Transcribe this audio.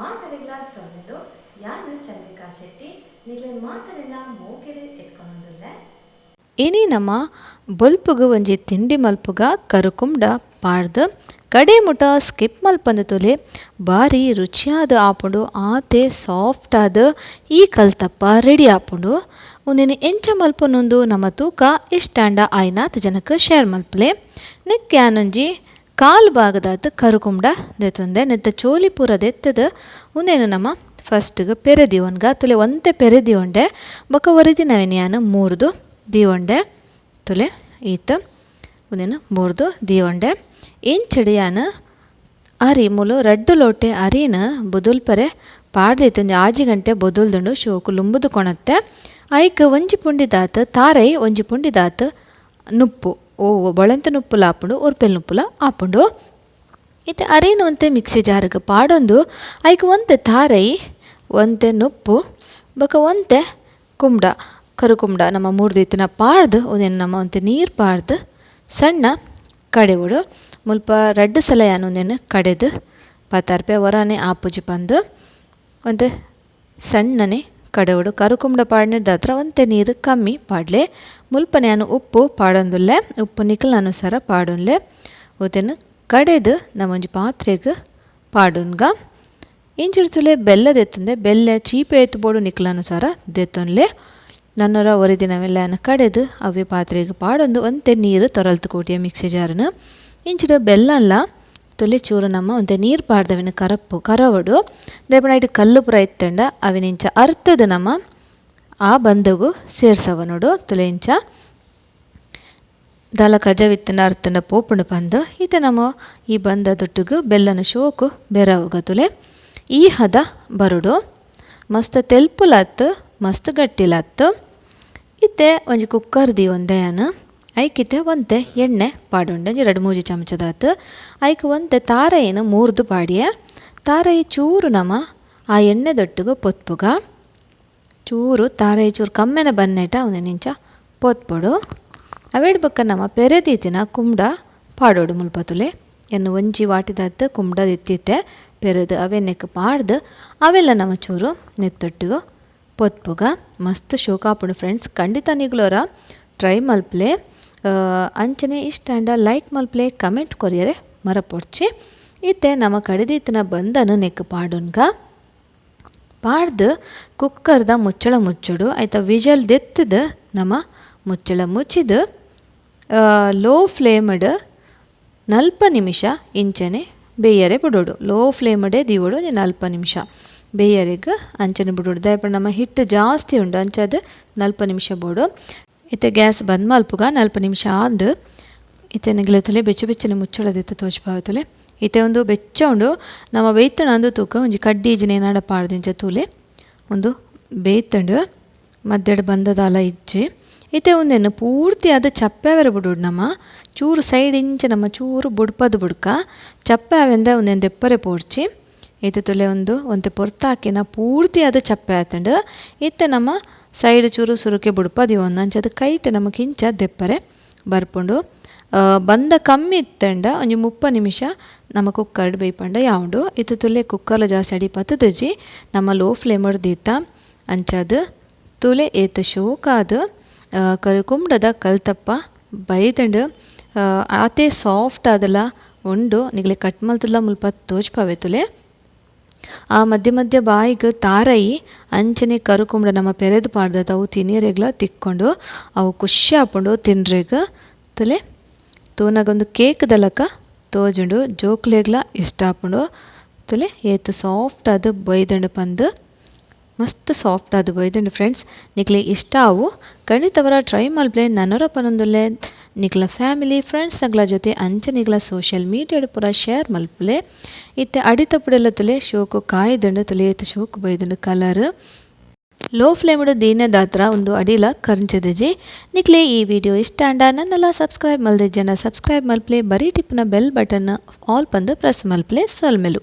ಮಾತರೆಗ್ಲ ಸೊನ್ನೆದು ಯಾನು ಚಂದ್ರಿಕಾ ಶೆಟ್ಟಿ ನಿಗ್ಲ ಮಾತರೆಲ್ಲ ಮೋಕೆಡು ಎತ್ಕೊಂಡೊಂದುಲ್ಲೆ. ಇನಿ ನಮ್ಮ ಬೊಲ್ಪುಗ ಒಂಜಿ ತಿಂಡಿ ಮಲ್ಪುಗ ಕರುಕುಂಡ ಪಾಡ್ದು ಕಡೆ ಮುಟ ಸ್ಕಿಪ್ ಮಲ್ಪಂದು ತೊಲೆ ಬಾರಿ ರುಚಿಯಾದ ಆಪುಂಡು, ಆತೆ ಸಾಫ್ಟ್ ಆದ ಈ ಕಲ್ತಪ್ಪ ರೆಡಿ ಆಪುಂಡು. ಒಂದಿನ ಎಂಚ ಮಲ್ಪನೊಂದು ನಮ್ಮ ತೂಕ ಇಷ್ಟಾಂಡ ಆಯ್ನಾತ್ ಜನಕ್ಕೆ ಶೇರ್ ಮಲ್ಪಲೆ. ನೆಕ್ ಯಾನೊಂಜಿ ಕಾಲು ಭಾಗದಾತ ಕರುಕುಂಡ ದೆತ್ತೊಂದೆ ನೆತ್ತ ಚೋಲಿ ಪೂರ ದೆತ್ತದ ಉಂದೇನು ನಮ್ಮ? ಫಸ್ಟ್ಗ್ ಪೆರೆ ದಿವೊನ್ಗ ತುಲೆ ಒಂತೆ ಪೆರೆ ದಿವೊಂಡೆ ಬೊಕ ಒರಿದಿನವೆನ್ ಯಾನ್ ಮೂರ್ದು ದೀವೊಂಡೆ ತುಲೆ ಈತ ಉಂದೆನ್ ಮೂರ್ದು ದೀವೊಂಡೆ ಇನ್ ಯಾನ್ ಅರಿ ಮುಲು ರಡ್ಡು ಲೋಟೆ ಅರಿನ ಬುದುಲ್ಪರೆ ಪಾಡ್ದೈತ ಆಜಿ ಗಂಟೆ ಬೊದುಲ್ದುಂಡು ಶೋಕು ಲುಂಬುದು ಕೊಣತ್ತೆ. ಐಕ್ ಒಂಜಿ ಪುಂಡಿದಾತ ತಾರೈ ಒಂಜಿ ಪುಂಡಿದಾತ್ ನುಪ್ಪು. ಓ ಬೊಳೆಂತ ನುಪ್ಪುಲ ಆಪುಂಡು ಒರ್ಪೆಲ್ ನುಪ್ಪುಲ ಆಪುಂಡು ಇತ್ತೆ ಅರೇನು ಒಂತೆ ಮಿಕ್ಸಿ ಜಾರ್ಗ್ ಪಾಡೊಂದು, ಐಕ್ ಒಂತೆ ತಾರೈ, ಒಂತೆ ನುಪ್ಪು, ಬೊಕ ಒಂತೆ ಕುಂಬ್ಡ ಕರು ಕುಂಬ್ಡ ನಮ್ಮ ಮೂರು ದಿತ್ತಿನ ಪಾಡ್ದ್ ಒಂದೇನು ನಮ್ಮ ಒಂತೆ ನೀರ್ ಪಾಡ್ದ್, ಸಣ್ಣ ಕಡೆವುಡು ಮುಲ್ಪ ರಡ್ಡ್ ಸಲ ಯಾನ್ ಕಡೆದು ಕಡೆದ್ ಪತ್ತಾರ್ಪೆ ಒರಾನೆ ಆಪುಜಿ ಪಂದ್. ಒಂತೆ ಸಣ್ಣನೆ ಕಡೆವುಡು ಕರುಕುಂಬಡ ಪಾಡಿನ ಪಾಡ್ನೆದಾತ್ರ ಒಂತೆ ನೀರು ಕಮ್ಮಿ ಪಾಡ್ಲೆ. ಮುಲ್ಪನೆ ಯಾನ್ ಉಪ್ಪು ಪಾಡೊಂದುಲ್ಲೆ. ಉಪ್ಪು ನಿಕಲ್ನ ಅನುಸಾರ ಪಾಡೊನ್ಲೆ ಒತೆನ್ ಕಡೆದು ನಮ ಪಾತ್ರೆಗೆ ಪಾಡುನ್ಗ ಇಂಚಿಡ್ ತುಲೆ ಬೆಲ್ಲ ದೆತ್ತುಂದೆ ಬೆಲ್ಲ ಚೀಪೆ ಎತ್ತು ಬೋಡು ನಿಕಲ್ನ ಅನುಸಾರ ದೆತ್ತೊನ್ಲೆ ನನ್ನೊರ ಒರಿದಿನವೆಲ್ಲನ ಕಡೆದ್ ಅವ್ವೆ ಪಾತ್ರೆಗ್ ಪಾಡೊಂದು ಒಂತೆ ನೀರು ತೊರಲ್ತು ಕೂಟಿಯ ಮಿಕ್ಸಿ ಜಾರ್ನ್. ಇಂಚಿಡ್ ಬೆಲ್ಲ ತುಲೆ ಚೂರು ನಮ್ಮ ಒಂದು ನೀರು ಪಾಡ್ದವಿನ ಕರಪ್ಪು ಕರವಡು ಐಟ್ ಕಲ್ಲು ಪುರ ಇತ್ತೆಂಡ ಅವಿನಿಂಚ ಅರ್ಥದ ನಮ್ಮ ನಮ, ಆ ಬಂದಗು ಸೇರ್ಸವನೋಡು ತುಲೆ ಇಂಚ ದಾಲ ಕಜವಿತ್ತನ ಅರ್ಥನ ಪೋಪುಂಡು ಪಂದ್ ಇತ್ತೆ ನಮ್ಮ ಈ ಬಂದದೊಟ್ಟುಗು ಬೆಲ್ಲನ ಶೋಕು ಬೆರವುಗ ತುಲೆ. ಈ ಹದ ಬರುಡು, ಮಸ್ತ್ ತೆಲ್ಪುಲತ್ತು, ಮಸ್ತ್ ಗಟ್ಟಿಲತ್ತು. ಇತ್ತೆ ಒಂಜಿ ಕುಕ್ಕರ್ ದಿ ಒಂದೆ ಯಾನ್ ಐಕಿತ್ತೆ ಒಂತೆ ಎಣ್ಣೆ ಪಾಡೊಂಡೆ. ಎರಡು ಮೂಜಿ ಆತು ಐಕ್ ಒಂತೆ ತಾರೈನ್ ಮೂರ್ದು ಪಾಡಿಯ. ತಾರೈ ಚೂರು ನಮ, ಆ ಎಣ್ಣೆ ದೊಟ್ಟುಗ ಪೊತ್ಪುಗ. ಚೂರು, ತಾರೈ ಚೂರು ಕಮ್ಮೆನ ಬನ್ನೆಟ ನಿಂಚ ಪೊತ್ಪೊಡು. ಅವೆಡ್ ಬಕ್ಕ ನಮ ಪೆರೆದೀತಿನ ಕುಂಬಡ ಪಾಡೋಡು ಮುಲ್ಪ ತುಲೆ ಎನ್ನು ಒಂಜಿ ವಾಟಿದಾತ್ ಕುಂಬ್ಡ ದಿತ್ತಿತ್ತೆ. ಪೆರೆದ್ ನೆಕ್ ಪಾಡ್ದ್, ಅವೆಲ್ಲ ನಮ ಚೂರು ನೆತ್ತೊಟ್ಟಿಗು ಪೊತ್ಪುಗ. ಮಸ್ತ್ ಶೋಕಾಪುಡು ಫ್ರೆಂಡ್ಸ್ ಖಂಡಿತ ನಿಗ್ಲೋರ ಟ್ರೈ ಮಲ್ಪ್ಲೆ ಅಂಚನೆ ಇಷ್ಟಾಂಡ ಲೈಕ್ ಮಲ್ಪ್ಲೆ ಕಮೆಂಟ್ ಕೊರಿಯರೆ, ಮರಪೊಡ್ಚಿ. ಇತ್ತೆ ನಮ ಕಡಿದೀತನ ಬಂದನು ನೆಕ್ ಪಾಡುನ್ಗ. ಪಾಡ್ದ್ ಕುಕ್ಕರ್ದ ಮುಚ್ಚಳ ಮುಚ್ಚಡು ಐತ ವಿಜಲ್ ದೆತ್ತದ ನಮ ಮುಚ್ಚಳ ಮುಚ್ಚಿದ್. ಲೋ ಫ್ಲೇಮ್ಡ್ ನಲ್ಪ ನಿಮಿಷ ಇಂಚನೆ ಬೇಯರೆ ಬಿಡೋಡು. ಲೋ ಫ್ಲೇಮಡೆ ದೀವಡು ನಲ್ಪ ನಿಮಿಷ ಬೇಯರಿಗೆ ಅಂಚನೆ ಬಿಡೋಡು. ದಯಪ ನಮ್ಮ ಹಿಟ್ಟು ಜಾಸ್ತಿ ಉಂಡು, ಅಂಚದ ನಲ್ಪ ನಿಮಿಷ ಬೋಡು. ಇತ್ತೆ ಗ್ಯಾಸ್ ಬಂದ್ ಮಲ್ಪುಗ ನಲ್ಪ ನಿಮಿಷ ಆಂಡ್. ಇತ್ತೆ ನಿಗ್ಲೆ ತುಲೆ ಬೆಚ್ಚ ಬೆಚ್ಚನೆ ಮುಚ್ಚಳ ದೆತ್ತು ತೋಜ್ಪಾವೆ ಇತ್ತೆ ಒಂದು ಬೆಚ್ಚ ಉಂಡು ನಮ ಬೇಯ್ತಣ ಅಂದು ತೂಕ ಒಂಜಿ ಕಡ್ಡಿ ಇಜ್ಜಿನ ಏನಾಡ ಪಾಡ್ದಿಂಚ ತೂಲೆ. ಒಂದು ಬೇಯ್ತಂಡು ಮದ್ದೆಡ್ ಬಂದದಾಲ ಇಜ್ಜಿ. ಇತ್ತೆ ಉಂದೆನ್ ಪೂರ್ತಿ ಆದ್ ಚಪ್ಪೆ ಆವೆರೆ ನಮ ಚೂರು ಸೈಡ್ ಇಂಚ ನಮ ಚೂರು ಬುಡ್ಪದ ಬುಡ್ಕ. ಚಪ್ಪೆ ಆವೆಂದ ಉಂದೆನ್ ದೆಪ್ಪರೆ ಪೋಡ್ಚಿ. ಇತ್ತೆ ತುಲೆ ಒಂದು ಒಂತೆ ಪೊರ್ತಾಕಿನ ಪೂರ್ತಿ ಆದ್ ಚಪ್ಪೆ ಆತಂಡು. ಇತ್ತೆ ನಮ ಸೈಡ್ ಚೂರು ಸುರುಕೆ ಬುಡ್ಪದಿ ಒಂದ್ ಅಂಚಾದ್ ಕೈಟ್ ನಮಕ್ ಇಂಚ ದೆಪ್ಪರೆ ಬರ್ಪುಂಡು. ಬಂದ ಕಮ್ಮಿ ಇತ್ತಂಡ, ಒಂಜಿ ಮುಪ್ಪ ನಿಮಿಷ ನಮ ಕುಕ್ಕರ್ ಬೇಯ್ಪಂಡ ಯಾವುಂಡು. ಇತ್ತೆ ತುಲೆ ಕುಕ್ಕರ್ಲ ಜಾಸ್ತಿ ಅಡಿ ಪತ್ತುದಿಜ್ಜಿ ನಮ ಲೋ ಫ್ಲೇಮರ್ ದೀತ. ಅಂಚಾದ್ ತುಲೆ ಏತ್ ಶೋಕಾದ್ ಕರುಕುಂಬ್ಡದ ಕಲ್ತಪ್ಪ ಬೈತಂಡು. ಆತೆ ಸಾಫ್ಟ್ ಆದಲ್ಲ ಉಂಡು ನಿಕ್ಲೆ ಕಟ್ ಮಲ್ತುಲ ಮುಲ್ಪ ತೋಜ್ಪಾವೆ ತುಲೆ. ಆ ಮಧ್ಯ ಮಧ್ಯ ಬಾಯಿಗೆ ತಾರೈ ಅಂಚನೆ ಕರುಕುಂಬ್ಡ ನಮ್ಮ ಪೆರೆದ್ ಪಾಡ್ದದ್ ಅವು ತಿನಿಯರೆಗ್ಲ ತಿಕ್ಕೊಂಡು ಅವು ಖುಷಿ ಆಪುಂಡು ತಿನ್ರೆಗ್. ತುಲೆ ತೂನಗೊಂದು ಕೇಕ್ ದಲಕ ಲಕ ತೋಜುಂಡು ಜೋಕ್ಲೆಗ್ಲ ಇಷ್ಟ ಆಪುಂಡು ತುಲೆ ಏತ್ ಸಾಫ್ಟ್ ಆದ್ ಬೈದಂಡ್ ಪಂದ್. ಮಸ್ತ್ ಸಾಫ್ಟ್ ಆದ್ ಬೈದುಂಡು ಫ್ರೆಂಡ್ಸ್ ನಿಕ್ಲೆ ಇಷ್ಟ ಅವು. ಖಂಡಿತವರ ಟ್ರೈ ಮಲ್ಪ್ಲೆ ನನರ ಪನೊಂದುಲ್ಲೆ ನಿಕ್ಲ ಫ್ಯಾಮಿಲಿ ಫ್ರೆಂಡ್ಸ್ ನಗ್ಲ ಜೊತೆ ಅಂಚೆ ನಿಕ್ಲ ಸೋಷಿಯಲ್ ಮೀಡಿಯಾಡ್ ಪೂರ ಶೇರ್ ಮಲ್ಪುಲೆ ಇತ್ತೆ ಅಡಿತಪ್ಪುಡೆಲ್ಲ ತುಲೆ ಶೋಕು, ಕಾಯ್ದುಂಡು ತುಲೆ ಇತ್ತು ಶೋಕು ಬೈದುಂಡು ಕಲರ್ ಲೋ ಫ್ಲೇಮ್ಡ್ ದೀನೆ ದಾತ್ರ ಒಂದು ಅಡಿಲ ಕರ್ಂಚದಜಿ. ನಿಕ್ಲೆ ಈ ವಿಡಿಯೋ ಇಷ್ಟ ಅಂಡ ನನ್ನೆಲ್ಲ ಸಬ್ಸ್ಕ್ರೈಬ್ ಮಲ್ದೆಜ್ಜನ. ಸಬ್ಸ್ಕ್ರೈಬ್ ಮಲ್ಪ್ಲೆ ಬರೀ ಟಿಪ್ನ ಬೆಲ್ ಬಟನ್ ಆಲ್ ಪಂದು ಪ್ರೆಸ್ ಮಲ್ಪ್ಲೆ ಸೊಲ್ಮೆಲು.